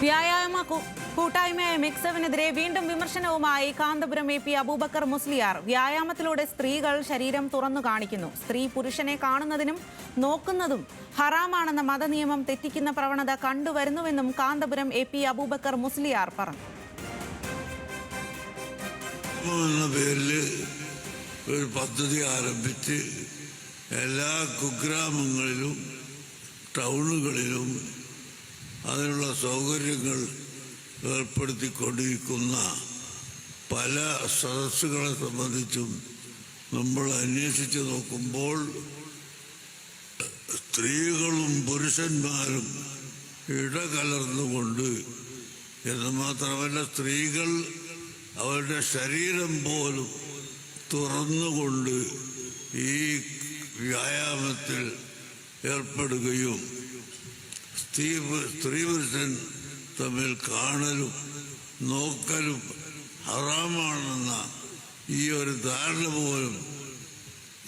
വ്യായാമ കൂട്ടായ്മയായ മിക്സവിനെതിരെ വീണ്ടും വിമർശനവുമായി കാന്തപുരം എ പി അബൂബക്കർ മുസ്ലിയാർ. വ്യായാമത്തിലൂടെ സ്ത്രീകൾ ശരീരം തുറന്നു കാണിക്കുന്നു. സ്ത്രീ പുരുഷനെ കാണുന്നതിനും നോക്കുന്നതും ഹറാമാണെന്ന മതനിയമം തെറ്റിക്കുന്ന പ്രവണത കണ്ടുവരുന്നുവെന്നും കാന്തപുരം എ പി അബൂബക്കർ മുസ്ലിയാർ പറഞ്ഞു. പദ്ധതി ആരംഭിച്ച് എല്ലാ കുഗ്രാമങ്ങളിലും ടൗണുകളിലും അതിനുള്ള സൗകര്യങ്ങൾ ഏർപ്പെടുത്തിക്കൊണ്ടിരിക്കുന്ന പല സദസ്സുകളെ സംബന്ധിച്ചും നമ്മൾ അന്വേഷിച്ച് നോക്കുമ്പോൾ സ്ത്രീകളും പുരുഷന്മാരും ഇടകലർന്നുകൊണ്ട് എന്ന് മാത്രമല്ല സ്ത്രീകൾ അവരുടെ ശരീരം പോലും തുറന്നുകൊണ്ട് ഈ വ്യായാമത്തിൽ ഏർപ്പെടുകയും സ്ത്രീ സ്ത്രീ പുരുഷൻ തമ്മിൽ കാണലും നോക്കലും ഹറാമാണെന്ന ഈ ഒരു ധാരണ പോലും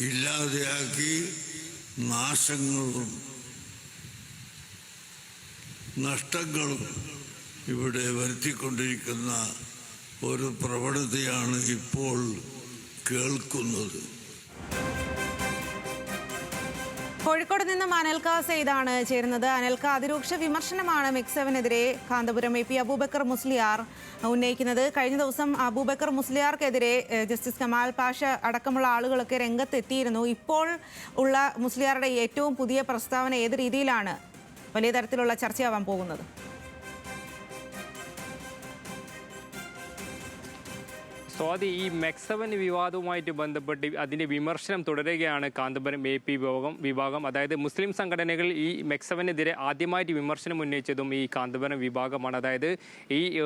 ഇല്ലാതെയാക്കി നാശങ്ങളും നഷ്ടങ്ങളും ഇവിടെ വരുത്തിക്കൊണ്ടിരിക്കുന്ന ഒരു പ്രവണതയാണ് ഇപ്പോൾ കേൾക്കുന്നത്. കോഴിക്കോട് നിന്നും അനൽക സെയ്ദാണ് ചേരുന്നത്. അനൽക അതിരൂക്ഷ വിമർശനമാണ് മിക്സവിനെതിരെ കാന്തപുരം എ പി അബൂബക്കർ മുസ്ലിയാർ ഉന്നയിക്കുന്നത്. കഴിഞ്ഞ ദിവസം അബൂബക്കർ മുസ്ലിയാർക്കെതിരെ ജസ്റ്റിസ് കമാൽ പാഷ അടക്കമുള്ള ആളുകളൊക്കെ രംഗത്തെത്തിയിരുന്നു. ഇപ്പോൾ ഉള്ള മുസ്ലിയാരുടെ ഏറ്റവും പുതിയ പ്രസ്താവന ഏത് രീതിയിലാണ്? വലിയ തരത്തിലുള്ള ചർച്ചയാവാൻ പോകുന്നത്. സ്വാതി ഈ മെക്സവൻ വിവാദവുമായിട്ട് ബന്ധപ്പെട്ട് അതിന്റെ വിമർശനം തുടരുകയാണ് കാന്തപുരം എ പി വിഭാഗം വിഭാഗം. അതായത് മുസ്ലിം സംഘടനകൾ ഈ മെക്സവനെതിരെ ആദ്യമായിട്ട് വിമർശനം ഉന്നയിച്ചതും ഈ കാന്തപുരം വിഭാഗമാണ്. അതായത് ഈ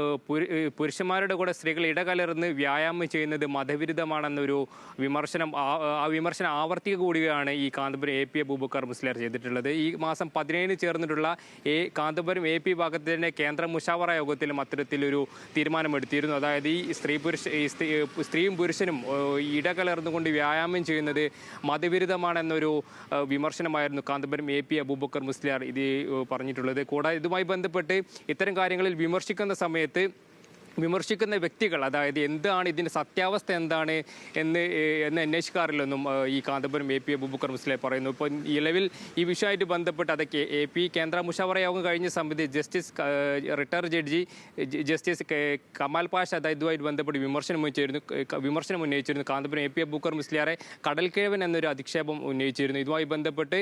പുരുഷന്മാരുടെ കൂടെ സ്ത്രീകൾ ഇടകലർന്ന് വ്യായാമം ചെയ്യുന്നത് മതവിരുദ്ധമാണെന്നൊരു വിമർശനം ആ- വിമർശനം ആവർത്തിക്കുക കൂടിയാണ് ഈ കാന്തപുരം എ പി അബൂബക്കർ മുസ്ലിയർ ചെയ്തിട്ടുള്ളത്. ഈ മാസം പതിനേഴിന് ചേർന്നിട്ടുള്ള എ കാന്തപുരം എ പി വിഭാഗത്തിന്റെ കേന്ദ്ര മുഷാവറ യോഗത്തിലും അത്തരത്തിലൊരു തീരുമാനമെടുത്തിരുന്നു. അതായത് ഈ സ്ത്രീ പുരുഷ സ്ത്രീയും പുരുഷനും ഇടകലർന്നുകൊണ്ട് വ്യായാമം ചെയ്യുന്നത് മതവിരുദ്ധമാണെന്നൊരു വിമർശനമായിരുന്നു കാന്തപുരം എ പി അബൂബക്കർ മുസ്ലിയാർ ഇത് പറഞ്ഞിട്ടുള്ളത്. കൂടാതെ ഇതുമായി ബന്ധപ്പെട്ട് ഇത്തരം കാര്യങ്ങളിൽ വിമർശിക്കുന്ന സമയത്ത് വിമർശിക്കുന്ന വ്യക്തികൾ അതായത് എന്താണ് ഇതിന്റെ സത്യാവസ്ഥ എന്താണ് എന്ന് എന്ന് അന്വേഷിക്കാറില്ലെന്നും ഈ കാന്തപുരം എ പി അബൂബക്കർ മുസ്ലിം പറയുന്നു. ഇപ്പോൾ നിലവിൽ ഈ വിഷയമായിട്ട് ബന്ധപ്പെട്ട് അതൊക്കെ എ പി കേന്ദ്ര മുഷാവറയോഗം കഴിഞ്ഞ സമിതി justice retire judge justice Kamal Pasha അതായത് ഇതുമായിട്ട് ബന്ധപ്പെട്ട് വിമർശനം ഉന്നയിച്ചിരുന്നു. വിമർശനം ഉന്നയിച്ചിരുന്നു. കാന്തപുരം എ പി അബൂക്കർ മുസ്ലിയാറെ കടൽക്കിഴവൻ എന്നൊരു അധിക്ഷേപം ഉന്നയിച്ചിരുന്നു. ഇതുമായി ബന്ധപ്പെട്ട്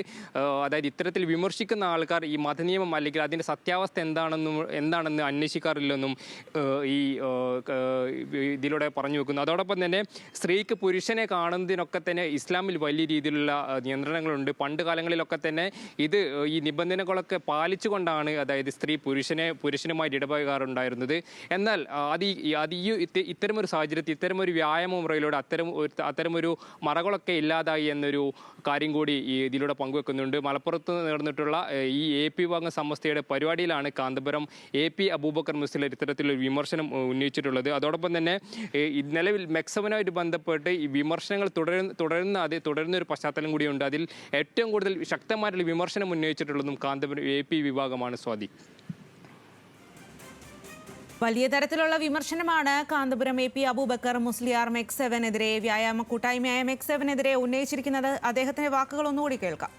അതായത് ഇത്തരത്തിൽ വിമർശിക്കുന്ന ആൾക്കാർ ഈ മതനിയമം അല്ലെങ്കിൽ അതിന്റെ സത്യാവസ്ഥ എന്താണെന്നും എന്താണെന്ന് അന്വേഷിക്കാറില്ലെന്നും ഏഹ്, ഈ ഇതിലൂടെ പറഞ്ഞു വെക്കുന്നു. അതോടൊപ്പം തന്നെ സ്ത്രീക്ക് പുരുഷനെ കാണുന്നതിനൊക്കെ തന്നെ ഇസ്ലാമിൽ വലിയ രീതിയിലുള്ള നിയന്ത്രണങ്ങളുണ്ട്. പണ്ട് കാലങ്ങളിലൊക്കെ തന്നെ ഇത് ഈ നിബന്ധനകളൊക്കെ പാലിച്ചുകൊണ്ടാണ് അതായത് സ്ത്രീ പുരുഷനെ പുരുഷനുമായിട്ട് ഇടപഴകാറുണ്ടായിരുന്നത്. എന്നാൽ അത് അത് ഈ ഇത്ത- ഇത്തരമൊരു സാഹചര്യത്തിൽ ഇത്തരമൊരു വ്യായാമ മുറയിലൂടെ അത്തരം ഒരു അത്തരമൊരു മറകളൊക്കെ ഇല്ലാതായി എന്നൊരു കാര്യം കൂടി ഈ ഇതിലൂടെ പങ്കുവെക്കുന്നുണ്ട്. മലപ്പുറത്ത് നടന്നിട്ടുള്ള ഈ എ പി വാങ്ങ സമസ്തയുടെ പരിപാടിയിലാണ് കാന്തപുരം എ പി അബൂബക്കർ മുസ്ലിം ഇത്തരത്തിലൊരു വിമർശനം ഉന്നയിച്ചിട്ടുള്ളത്. അതോടൊപ്പം തന്നെ നിലവിൽ മെക്സവനുമായിട്ട് ബന്ധപ്പെട്ട് ഈ വിമർശനങ്ങൾ തുടരുന്ന തുടരുന്ന അത് തുടരുന്ന ഒരു പശ്ചാത്തലം കൂടിയുണ്ട്. അതിൽ ഏറ്റവും കൂടുതൽ ശക്തമായിട്ടുള്ള വിമർശനം ഉന്നയിച്ചിട്ടുള്ളതും കാന്തപുരം എ പി വിഭാഗമാണ് സ്വാതി. വലിയ തരത്തിലുള്ള വിമർശനമാണ് Kanthapuram A P Aboobacker Musliyar MEC സെവനെതിരെ വ്യായാമ കൂട്ടായ്മയായ മെക് സെവനെതിരെ ഉന്നയിച്ചിരിക്കുന്നത്. അദ്ദേഹത്തിന്റെ വാക്കുകൾ ഒന്നുകൂടി കേൾക്കാം.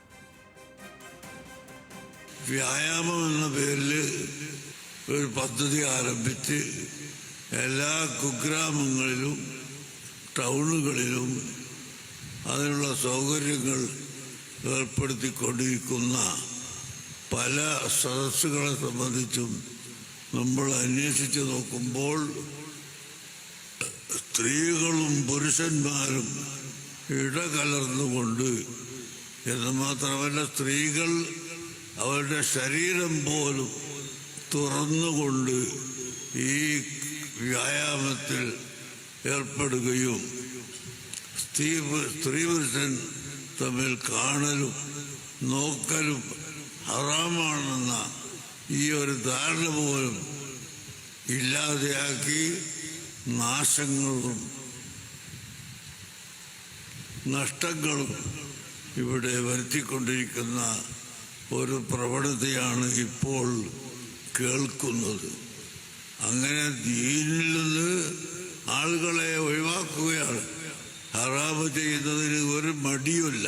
വ്യായാമം എന്ന പേരിൽ ഒരു പദ്ധതി ആരംഭിച്ച് എല്ലാ കുഗ്രാമങ്ങളിലും ടൗണുകളിലും അതിനുള്ള സൗകര്യങ്ങൾ ഏർപ്പെടുത്തിക്കൊണ്ടിരിക്കുന്ന പല സദസ്സുകളെ സംബന്ധിച്ചും നമ്മൾ അന്വേഷിച്ച് നോക്കുമ്പോൾ സ്ത്രീകളും പുരുഷന്മാരും ഇടകലർന്നുകൊണ്ട് എന്ന് മാത്രമല്ല സ്ത്രീകൾ അവരുടെ ശരീരം പോലും തുറന്നുകൊണ്ട് ഈ വ്യായാമത്തിൽ ഏർപ്പെടുകയും സ്ത്രീ സ്ത്രീ പുരുഷൻ തമ്മിൽ കാണലും നോക്കലും ഹറാമാണെന്ന ഈ ഒരു ധാരണ പോലും ഇല്ലാതെയാക്കി നാശങ്ങളും നഷ്ടങ്ങളും ഇവിടെ വരുത്തിക്കൊണ്ടിരിക്കുന്ന ഒരു പ്രവണതയാണ് ഇപ്പോൾ കേൾക്കുന്നത്. അങ്ങനെ ദീനിൽ നിന്ന് ആളുകളെ ഒഴിവാക്കുകയാണ്. ഹറാമ് ചെയ്യുന്നതിന് ഒരു മടിയുമില്ല.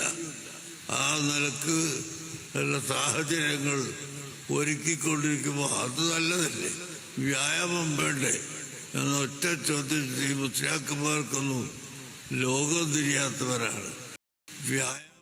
ആ നിലയ്ക്ക് ഉള്ള സാഹചര്യങ്ങൾ ഒരുക്കിക്കൊണ്ടിരിക്കുമ്പോൾ അത് നല്ലതല്ലേ? വ്യായാമം വേണ്ടേ? എന്ന ഒറ്റ ചോദ്യം ഈ മുസ്ലിയാക്കന്മാർക്കൊന്നും ലോകം തിരിയാത്തവരാണ്. വ്യായാമം